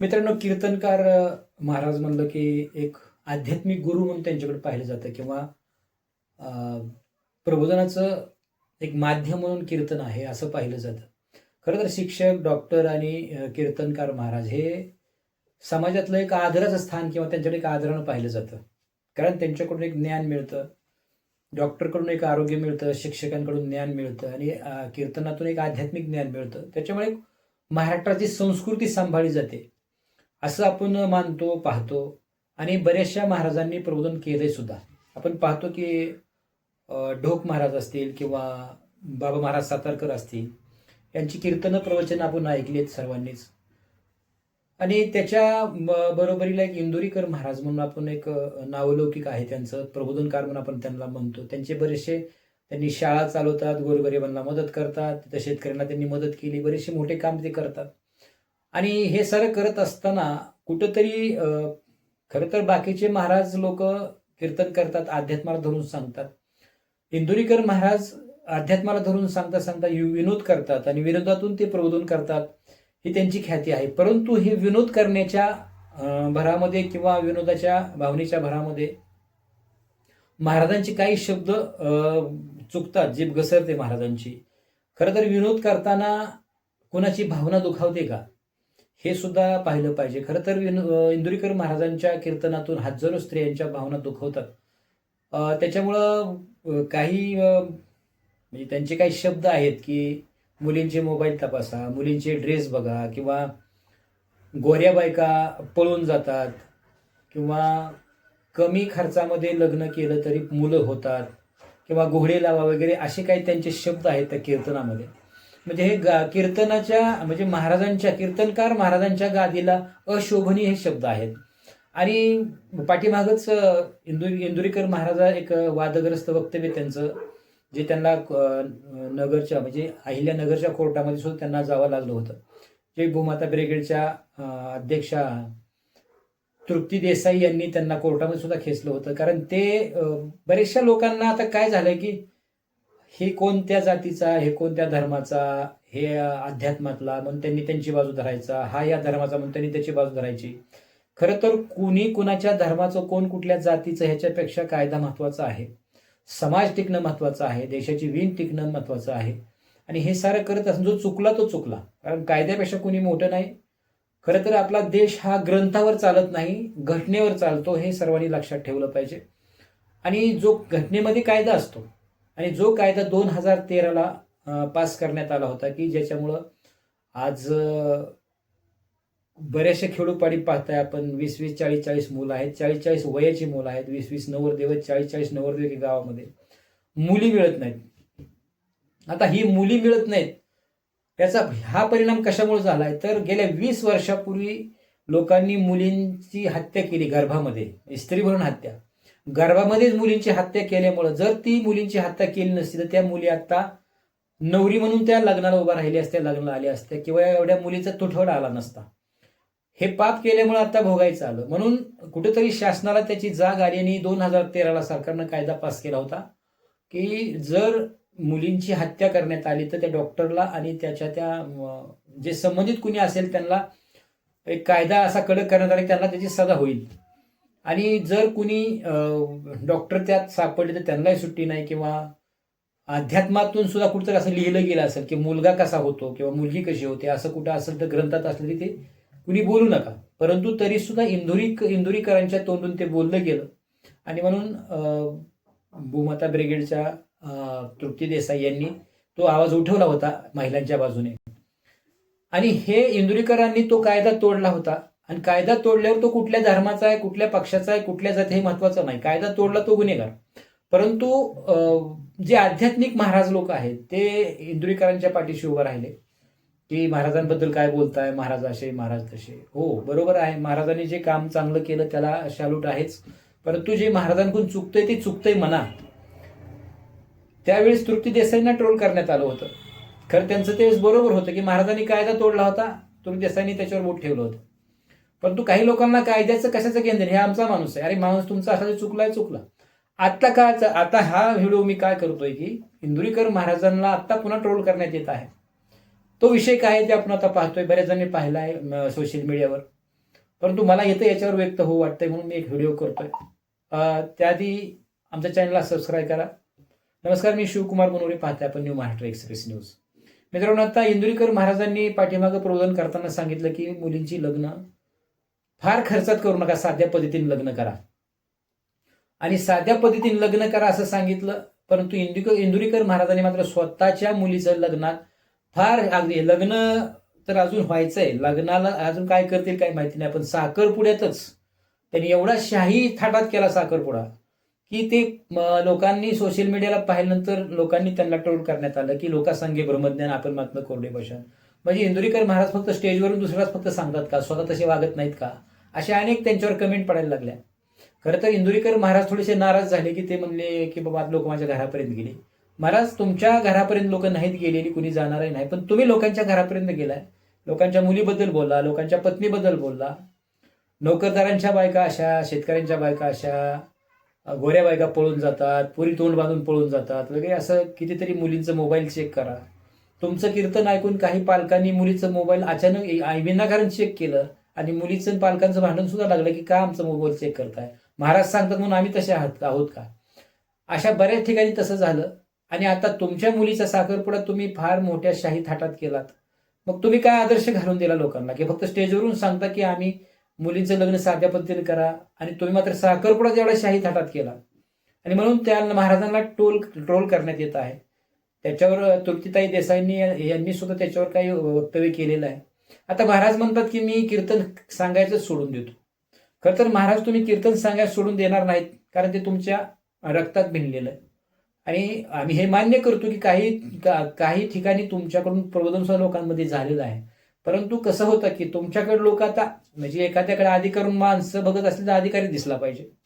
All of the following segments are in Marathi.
मित्रांनो कीर्तनकार महाराज म्हणलं की एक आध्यात्मिक गुरु म्हणून त्यांच्याकडे पाहिलं जातं किंवा प्रबोधनाचं एक माध्यम म्हणून कीर्तन आहे असं पाहिलं जातं. खरं तर शिक्षक डॉक्टर आणि कीर्तनकार महाराज हे समाजातलं एक आदराचं स्थान किंवा त्यांच्याकडे एक आदरानं पाहिलं जातं. कारण त्यांच्याकडून एक ज्ञान मिळतं डॉक्टरकडून एक आरोग्य मिळतं शिक्षकांकडून ज्ञान मिळतं आणि कीर्तनातून एक आध्यात्मिक ज्ञान मिळतं. त्याच्यामुळे एक महाराष्ट्राची संस्कृती सांभाळली जाते. असं आपण मानतो पाहतो आणि बऱ्याचशा महाराजांनी प्रबोधन केलंय सुद्धा. आपण पाहतो की ढोक महाराज असतील किंवा बाबा महाराज सातारकर असतील यांची कीर्तनं प्रवचन आपण ऐकली आहेत सर्वांनीच. आणि त्याच्या बरोबरीला एक इंदुरीकर महाराज म्हणून आपण एक नावलौकिक आहे त्यांचं प्रबोधनकार म्हणून आपण त्यांना म्हणतो. त्यांचे बरेचसे त्यांनी शाळा चालवतात गोरगरिबांना मदत करतात तिथं शेतकऱ्यांना त्यांनी मदत केली बरेचसे मोठे काम ते करतात. आणि हे सर करत असताना कुठंतरी खरं तर बाकीचे महाराज लोक कीर्तन करतात अध्यात्माला धरून सांगतात. इंदुरीकर महाराज अध्यात्माला धरून सांगता सांगता यु- विनोद करतात आणि विनोदातून ते प्रबोधन करतात ही त्यांची ख्याती आहे. परंतु हे विनोद करण्याच्या भरामध्ये किंवा विनोदाच्या भावनेच्या भरामध्ये महाराजांचे काही शब्द चुकतात जीभ घसरते महाराजांची. खरं तर विनोद करताना कोणाची भावना दुखावते का? हे सुद्धा पाहिलं पाहिजे. खरं तर इंदुरीकर महाराजांच्या कीर्तनातून हजारो स्त्रियांच्या भावना दुखवतात. त्याच्यामुळं काही म्हणजे त्यांचे काही शब्द आहेत की मुलींचे मोबाईल तपासा मुलींचे ड्रेस बघा किंवा गोऱ्या बायका पळून जातात किंवा कमी खर्चामध्ये लग्न केलं तरी मुलं होतात किंवा घोडे लावा वगैरे असे काही त्यांचे शब्द आहेत त्या कीर्तनामध्ये. म्हणजे हे गा कीर्तनाच्या म्हणजे महाराजांच्या कीर्तनकार महाराजांच्या गादीला अशोभनीय हे शब्द आहेत. आणि पाठीमागच अ, इंदु इंदुरीकर महाराजा एक वादग्रस्त वक्तव्य त्यांचं जे त्यांना नगरच्या म्हणजे अहिल्यानगरच्या कोर्टामध्ये सुद्धा त्यांना जावं लागलं होतं. जे भूमाता ब्रिगेडच्या अध्यक्षा तृप्ती देसाई यांनी त्यांना कोर्टामध्ये सुद्धा खेचलं होतं. कारण ते बरेचशा बऱ्याचशा लोकांना आता काय झालं की हे कोणत्या जातीचा हे कोणत्या धर्माचा हे अध्यात्मातला म्हणून त्यांनी त्यांची बाजू धरायचा हा या धर्माचा म्हणून त्यांनी त्याची बाजू धरायची. खरं तर कुणी कुणाच्या धर्माचं कोण कुठल्या जातीचं ह्याच्यापेक्षा कायदा महत्त्वाचा आहे? समाज टिकणं महत्वाचं आहे देशाची वीण टिकणं महत्वाचं आहे. आणि हे सारं करत असून जो चुकला तो चुकला. कारण कायद्यापेक्षा कुणी मोठं नाही. खरं तर आपला देश हा ग्रंथावर चालत नाही घटनेवर चालतो हे सर्वांनी लक्षात ठेवलं पाहिजे. आणि जो घटनेमध्ये कायदा असतो आणि जो कायदा दोन हजार तेराला पास करण्यात आला होता की ज्याच्यामुळं आज बऱ्याचशा खेडोपाडी पाहताय आपण वीस वीस चाळीस चाळीस मुलं आहेत चाळीस चाळीस वयाची मुलं आहेत वीस वीस नवरदेव चाळीस चाळीस नवरदेव गावामध्ये. मुली मिळत नाहीत. आता ही मुली मिळत नाहीत त्याचा हा परिणाम कशामुळे झालाय? तर गेल्या वीस वर्षापूर्वी लोकांनी मुलींची हत्या केली गर्भामध्ये स्त्रीभरण हत्या. गर्भामध्येच मुलींची हत्या केल्यामुळं जर ती मुलींची हत्या केली नसती तर त्या मुली आता नवरी म्हणून त्या लग्नाला उभा राहिल्या असत्या लग्नाला आल्या असत्या किंवा एवढ्या मुलीचा तुटवडा आला नसता. हे पाप केल्यामुळे आता भोगायचं आलं. म्हणून कुठेतरी शासनाला त्याची जाग आली आणि दोन हजार तेराला सरकारनं कायदा पास केला होता की जर मुलींची हत्या करण्यात आली तर त्या डॉक्टरला आणि त्याच्या त्या जे संबंधित कुणी असेल त्यांना एक कायदा असा कडक करण्यात आला त्यांना त्याची सजा होईल. आणि जर कुणी डॉक्टर त्यात सापडले तर त्यांनाही सुट्टी नाही किंवा अध्यात्मातून सुद्धा कुठेतरी असं लिहिलं गेलं असेल की मुलगा कसा होतो किंवा मुलगी कशी होते असं कुठं असेल तर ग्रंथात असलं ते कुणी बोलू नका. परंतु तरी सुद्धा इंदुरी इंदुरीकरांच्या तोंडून ते बोललं गेलं. आणि म्हणून भूमाता ब्रिगेडच्या तृप्ती देसाई यांनी तो आवाज उठवला होता महिलांच्या बाजूने. आणि हे इंदुरीकरांनी तो कायदा तोडला होता. आणि कायदा तोडल्यावर तो कुठल्या धर्माचा आहे कुठल्या पक्षाचा आहे कुठल्या जाती हे महत्वाचं नाही. कायदा तोडला तो गुन्हेगार. परंतु अं, जे आध्यात्मिक महाराज लोक आहेत ते इंदुरीकरांच्या पाठीशी उभं राहिले. की महाराजांबद्दल काय बोलताय महाराज असे महाराज तसे. हो बरोबर आहे. महाराजांनी जे काम चांगलं केलं त्याला शालूट आहेच. परंतु जे महाराजांकडून चुकतंय ते चुकतंय म्हणा त्यावेळेस तृप्ती देसाईंना ट्रोल करण्यात आलं होतं. खरं त्यांचं त्यावेळेस बरोबर होतं की महाराजांनी कायदा तोडला होता तृप्ती देसाईंनी त्याच्यावर बोट ठेवलं होतं. परंतु काही लोकांना कायद्याचं कशाचं केंद्र हे आमचा माणूस आहे. अरे माणूस तुमचा असा चुकलाय चुकला. आत्ता काय आता हा व्हिडिओ मी काय करतोय की इंदुरीकर महाराजांना आत्ता पुन्हा ट्रोल करण्यात येत आहे. तो विषय काय आहे ते आपण आता पाहतोय. बऱ्याच जणांनी पाहिला आहे सोशल मीडियावर परंतु मला येतं याच्यावर व्यक्त होऊ वाटतंय म्हणून मी एक व्हिडिओ करतोय. त्याआधी आमच्या चॅनलला सबस्क्राईब करा. नमस्कार मी शिवकुमार मनोरे पाहते आपण न्यू महाराष्ट्र एक्सप्रेस न्यूज मित्रांनो आता इंदुरीकर महाराजांनी पाठीमागं प्रबोधन करताना सांगितलं की मुलींची लग्न फार खर्चात करू नका साध्या पद्धतीने लग्न करा. आणि साध्या पद्धतीने लग्न करा असं सांगितलं परंतु इंदुकर इंदुरीकर महाराजांनी मात्र स्वतःच्या मुलीचं लग्नात फार अगदी लग्न तर अजून व्हायचंय. लग्नाला अजून काय करतील काय माहिती नाही पण साखरपुड्यातच त्यांनी एवढा शाही थाटात केला साखरपुडा की ते लोकांनी सोशल मीडियाला पाहिल्यानंतर लोकांनी त्यांना ट्रोल करण्यात आलं की लोकांसंगे ब्रह्मज्ञान आपण मात्र कोरडे भाषण म्हणजे इंदुरीकर महाराज फक्त स्टेजवरून दुसराच फक्त सांगतात का? स्वतः तसे वागत नाहीत का? अशा अनेक त्यांच्यावर कमेंट पडायला लागल्या. खरं तर इंदुरीकर महाराज थोडेसे नाराज झाले की ते म्हणले की बाबा लोक माझ्या घरापर्यंत गेले. महाराज तुमच्या घरापर्यंत लोक नाहीत गेलेली कुणी जाणारही नाही. पण तुम्ही लोकांच्या घरापर्यंत गेलाय. लोकांच्या मुलीबद्दल बोलला लोकांच्या पत्नीबद्दल बोलला नोकरदारांच्या बायका अशा शेतकऱ्यांच्या बायका अशा गोऱ्या बायका पळून जातात पुरी तोंड बांधून पळून जातात वगैरे असं कितीतरी मुलींचं मोबाईल चेक करा. तुमचं कीर्तन ऐकून काही पालकांनी मुलीचं मोबाईल अचानक विनाकारण चेक केलं आणि मुलीचं पालकांचं भांडण सुद्धा लागलं की का आमचं मोबाईल चेक करताय? महाराज सांगतात म्हणून आम्ही तसे आहात आहोत का? अशा बऱ्याच ठिकाणी तसं झालं. आणि आता तुमच्या मुलीचा साखरपुडा तुम्ही फार मोठ्या शाही थाटात केलात. मग तुम्ही काय आदर्श घालून दिला लोकांना? की फक्त स्टेजवरून सांगता की आम्ही मुलींचं लग्न साध्या पद्धतीने करा आणि तुम्ही मात्र साखरपुडा एवढा शाही थाटात केला आणि म्हणून त्या महाराजांना टोल ट्रोल करण्यात येत आहे. त्याच्यावर तृप्तीताई देसाईंनी यांनी सुद्धा त्याच्यावर काही वक्तव्य केलेलं आहे. आता महाराज म्हणतात की मी कीर्तन सांगायचं सोडून देतो. खरं तर महाराज तुम्ही कीर्तन सांगायचं सोडून देणार नाहीत कारण ते तुमच्या रक्तात भिनलेलं आहे. आणि आम्ही हे मान्य करतो की काही का- काही ठिकाणी तुमच्याकडून प्रबोधन सुद्धा लोकांमध्ये झालेलं आहे. परंतु कसं होतं की तुमच्याकडे लोक आता म्हणजे एखाद्याकडे अधिकारून माणसं बघत असले तर अधिकारी दिसला पाहिजे.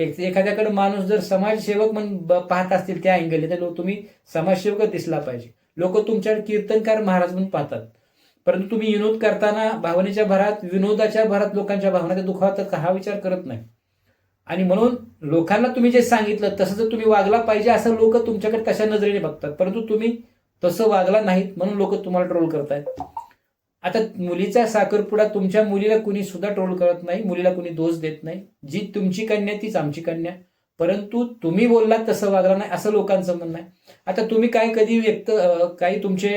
एक एखाद्याकडे माणूस जर समाजसेवक म्हणून पाहत असतील त्या अँगलने तर तुम्ही समाजसेवक दिसला पाहिजे. लोक तुमच्याकडे कीर्तनकार महाराज म्हणून पाहतात. परंतु तुम्ही विनोद करताना भावनेच्या भरात विनोदाच्या भरात लोकांच्या भावना ते दुखावतात हा विचार करत नाही. आणि म्हणून लोकांना तुम्ही जे सांगितलं तसं जर तुम्ही वागला पाहिजे असं लोक तुमच्याकडे तशा नजरेने बघतात? परंतु तुम्ही तसं वागला नाहीत म्हणून लोक तुम्हाला ट्रोल करतायत. आता मुलीचा साखरपुडा तुमच्या मुलीला कुणी सुद्धा ट्रोल करत नाही मुलीला कुणी दोष देत नाही. जी तुमची कन्या तीच आमची कन्या. परंतु तुम्ही बोललात तसं वागला नाही असं लोकांचं म्हणणं आहे. आता तुम्ही काय कधी व्यक्त काही तुमचे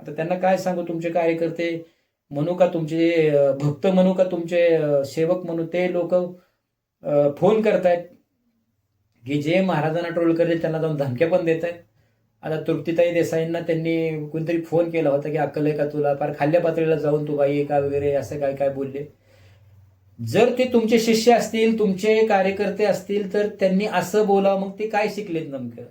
आता त्यांना काय सांगू तुमचे कार्यकर्ते म्हणू का तुमचे भक्त म्हणू का तुमचे सेवक म्हणू ते लोक फोन करतायत. की जे महाराजांना ट्रोल करते त्यांना जाऊन धमक्या पण देत आहेत आता तृप्तीताई देसाईंना त्यांनी कोणतरी फोन केला होता की अक्कल आहे का तुला? फार खाल्ल्या पातळीला जाऊन तू बाई का वगैरे असं काय काय बोलले. जर ते तुमचे शिष्य असतील तुमचे कार्यकर्ते असतील तर त्यांनी असं बोलावं मग ते काय शिकलेत नेमकं?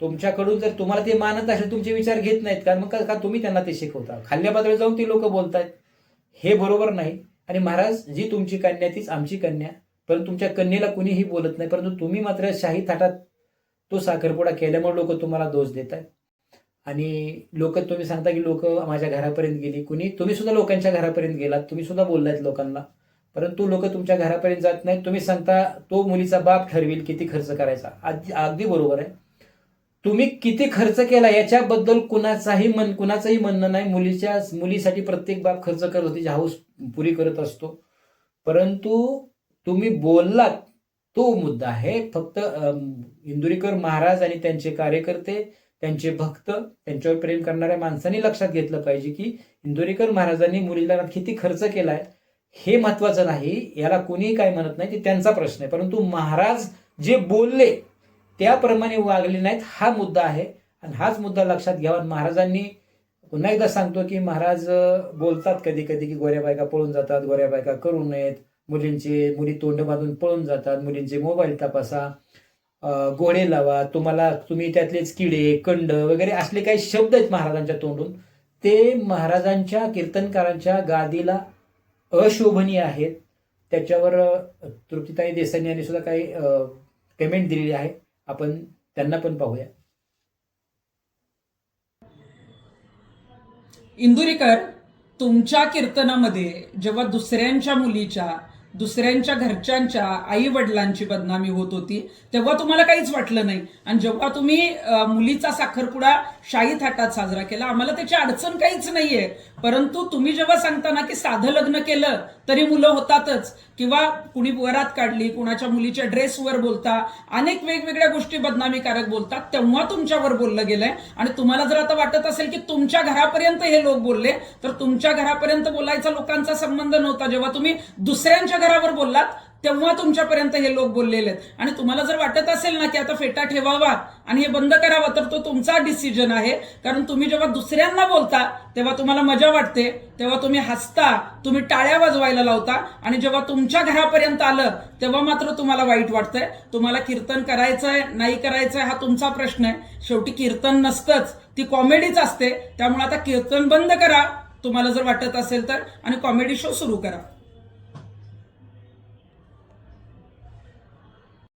तुमच्याकडून जर तुम्हाला ते मानत असेल तुमचे विचार घेत नाहीत कारण मग का का तुम्ही त्यांना ते शिकवता? खाल्ल्या पातळीवर जाऊन ती लोक बोलतायत. हे बरोबर नाही. आणि महाराज जी तुमची कन्या तीच आमची कन्या परंतु तुमच्या कन्येला कुणीही बोलत नाही परंतु तुम्ही मात्र शाही थाटात तो साखरपुडा केल्यामुळे लोक तुम्हाला दोष देत आहेत आणि लोक तुम्ही सांगता की लोक माझ्या घरापर्यंत गेली. कुणी? तुम्ही सुद्धा लोकांच्या घरापर्यंत गेलात. तुम्ही सुद्धा बोललायत लोकांना. परंतु लोक तुमच्या घरापर्यंत जात नाहीत. तुम्ही सांगता तो मुलीचा बाप ठरवेल किती खर्च करायचा. अगदी अगदी बरोबर आहे. तुम्ही किती खर्च केला याच्याबद्दल कुणाचाही मन कुणाचंही म्हणणं नाही. मुलीच्या मुलीसाठी प्रत्येक बाप खर्च करत होती. हाऊस पुरी करत असतो. परंतु तुम्ही बोललात तो मुद्दा आहे. फक्त इंदुरीकर महाराज आणि त्यांचे कार्यकर्ते त्यांचे भक्त त्यांच्यावर प्रेम करणाऱ्या माणसांनी लक्षात घेतलं पाहिजे की इंदुरीकर महाराजांनी मुलीला किती खर्च केलाय हे महत्वाचं नाही. याला कोणीही काय म्हणत नाही ते त्यांचा प्रश्न आहे. परंतु महाराज जे बोलले त्याप्रमाणे वागले नाहीत हा मुद्दा आहे. आणि हाच मुद्दा लक्षात घ्यावा. आणि महाराजांनी पुन्हा एकदा सांगतो की महाराज बोलतात कधी कधी की गोऱ्या बायका पळून जातात गोऱ्या बायका करू नयेत. मुलींचे मुली तोंड बांधून पळून जातात मुलींचे मोबाईल तपासा अं, गोळे लावा तुम्हाला तुम्ही त्यातलेच किडे कंड वगैरे असले काही शब्द आहेत महाराजांच्या तोंडून. ते महाराजांच्या कीर्तनकारांच्या गादीला अशोभनीय आहेत. त्याच्यावर तृप्तीताई देसाई यांनी सुद्धा काही पेमेंट दिलेली आहे. आपण त्यांना पण पाहूया. इंदुरीकर तुमच्या कीर्तनामध्ये जेव्हा दुसऱ्यांच्या मुलीच्या दुसऱ्यांच्या घरच्यांच्या आई वडिलांची बदनामी होत होती. तेव्हा तुम्हाला काहीच वाटलं नाही. आणि जेव्हा तुम्ही मुलीचा साखरपुडा शाही थाटात साजरा केला आम्हाला त्याची अडचण काहीच नाहीये. परंतु तुम्ही जेव्हा सांगता ना की साधं लग्न केलं तरी मुलं होतातच. किंवा कुणी वरात काढली कुणाच्या मुलीच्या ड्रेसवर बोलता अनेक वेगवेगळ्या गोष्टी बदनामीकारक बोलतात तेव्हा तुमच्यावर बोललं गेलंय. आणि तुम्हाला जर आता वाटत असेल की तुमच्या घरापर्यंत हे लोक बोलले तर तुमच्या घरापर्यंत बोलायचा लोकांचा संबंध नव्हता. जेव्हा तुम्ही दुसऱ्यांच्या घरावर बोललात तेव्हा तुमच्यापर्यंत हे लोक बोललेले आहेत. आणि तुम्हाला जर वाटत असेल ना की आता फेटा ठेवावा आणि हे बंद करावा तर तो तुमचा डिसिजन आहे. कारण तुम्ही जेव्हा दुसऱ्यांना बोलता तेव्हा तुम्हाला मजा वाटते तेव्हा तुम्ही हसता तुम्ही टाळ्या वाजवायला लावता आणि जेव्हा तुमच्या घरापर्यंत आलं तेव्हा मात्र तुम्हाला वाईट वाटतंय. तुम्हाला कीर्तन करायचंय नाही करायचंय हा तुमचा प्रश्न आहे. शेवटी कीर्तन नसतंच. ती कॉमेडीच असते. त्यामुळे आता कीर्तन बंद करा. तुम्हाला जर वाटत असेल तर. आणि कॉमेडी शो सुरू करा.